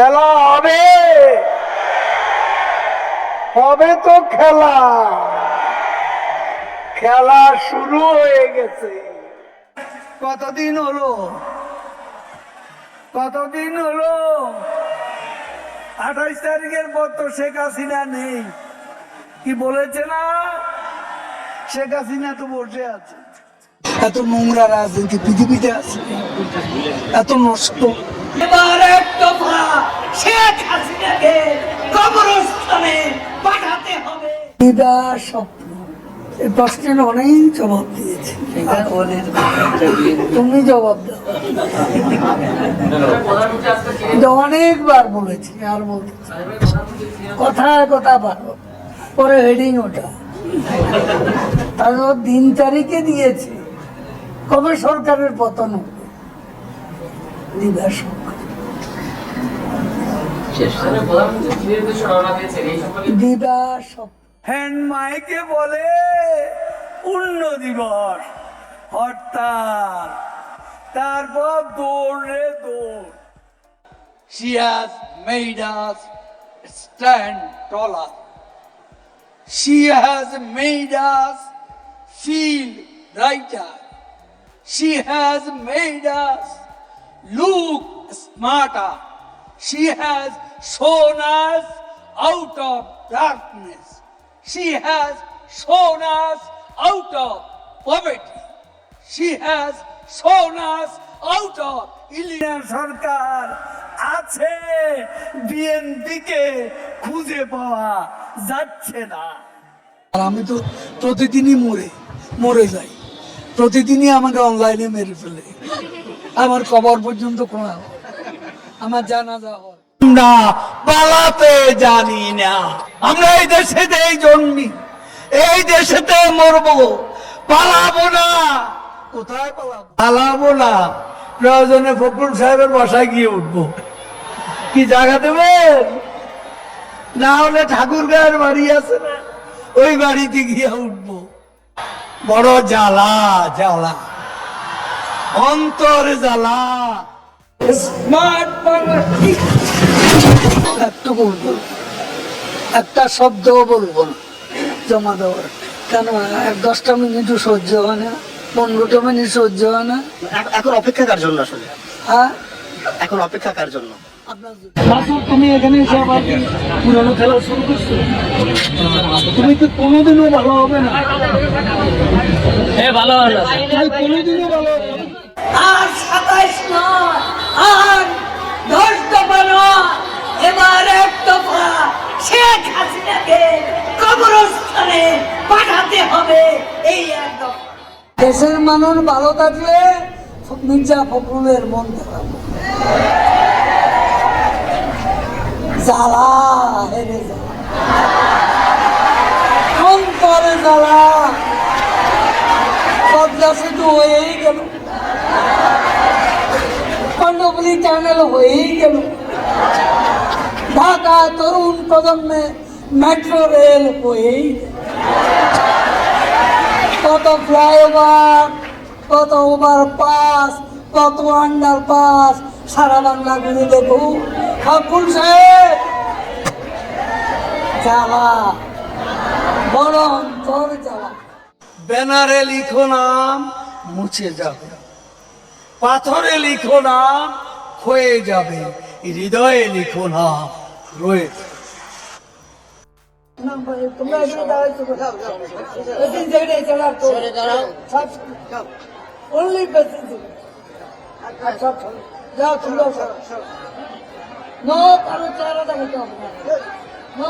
খেলা হবে। হবে তো খেলা। খেলা শুরু হয়ে গেছে। কতদিন হলো? কতদিন হলো? আঠাইশ তারিখের পর তো শেখ হাসিনা নেই। কি বলেছে না? শেখ হাসিনা তো বসে আছে। এত নোংরা রাজনীতি পৃথিবীতে আছে। এত নষ্ট। অনেক জবাব দিয়েছে। তুমি জবাব দাও। অনেকবার বলেছি, আর বলতে। কথায় কথা পারো পরে হেডিং ওটা। তারপর দিন তারিখে দিয়েছে। কবে সরকারের পতন হবে? দিদা স্বপ্ন হ্যান্ড মাইকে বলে পূর্ণ দিবস হরতাল তারপর দৌড়ে দৌড় She has made us stand taller. She has made us feel brighter. She has made us look smarter. She has shown us out of darkness. She has shown us out of poverty. She has shown us out of ইলিয়া সরকার আছে বিএনপিকে খুঁজে পাওয়া যাচ্ছে না আর আমি তো প্রতিদিনই মরে মরে যাই প্রতিদিনই আমাকে অনলাইনে মেরে ফেলে আমার কবর পর্যন্ত হয়। আমার জানাজা হয় আমরা পালাতে জানি না। আমরা এই দেশেতেই জন্মি, এই দেশেতে মরবো। পালাবো না। কোথায় পালাবো? পালাবো না। প্রয়োজনে ফখরুল সাহেবের বাসায় গিয়ে কি জায়গা দেবেন? না হলে ঠাকুর গায়ের বাড়ি আছে না, ওই বাড়িতে গিয়ে উঠবো। বড় জ্বালা জ্বালা। অন্তর জ্বালা। স্মার্ট একটু বলব। একটা শব্দ বলব না জমা দেওয়ার। কেন এক দশটা মিনিটও সহ্য হয় না পনেরোটা মিনিট সহ্য হয় না। এখন অপেক্ষা কার জন্য আসলে? হ্যাঁ? এখন অপেক্ষা কার জন্য? আপনার তুমি এখানে এসে আবার পুরনো খেলা শুরু করছ? তুমি তো কোনোদিনও ভালো হবে না। ভালো তুমি কোনোদিনও ভালো হবে না। আর সাতাইশ নয় আর দশ দফা নয় এবার এক দফা শেখ হাসিনাকে কবরস্থানে পাঠাতে হবে, এই এক দফা দেশের মানুষ ভালো থাকলে মির্জা ফখরুলের মন খারাপ। হয়েই গেল। চ্যানেল হয়েই গেল। ঢাকা তরুণ প্রজন্মে মেট্রো রেল হয়েই কত ফ্লাইওভার, কত ওভার পাস কত আন্ডার পাস সারা বাংলা ঘুরে দেখু। হাকুল সাহেব! জ্বালা বড় অন্তর জ্বালা ব্যানারে লিখো নাম, মুছে যাবে। পাথরে লিখো নাম হয়ে যাবে। হৃদয়ে লিখো নাম, রয়ে তোমরা এখানে দাঁড়াইছো দাঁড়াও। তো। সব- passenger। আর সব যাও সব। No, কারও চেহারা দেখাতে হবে না। No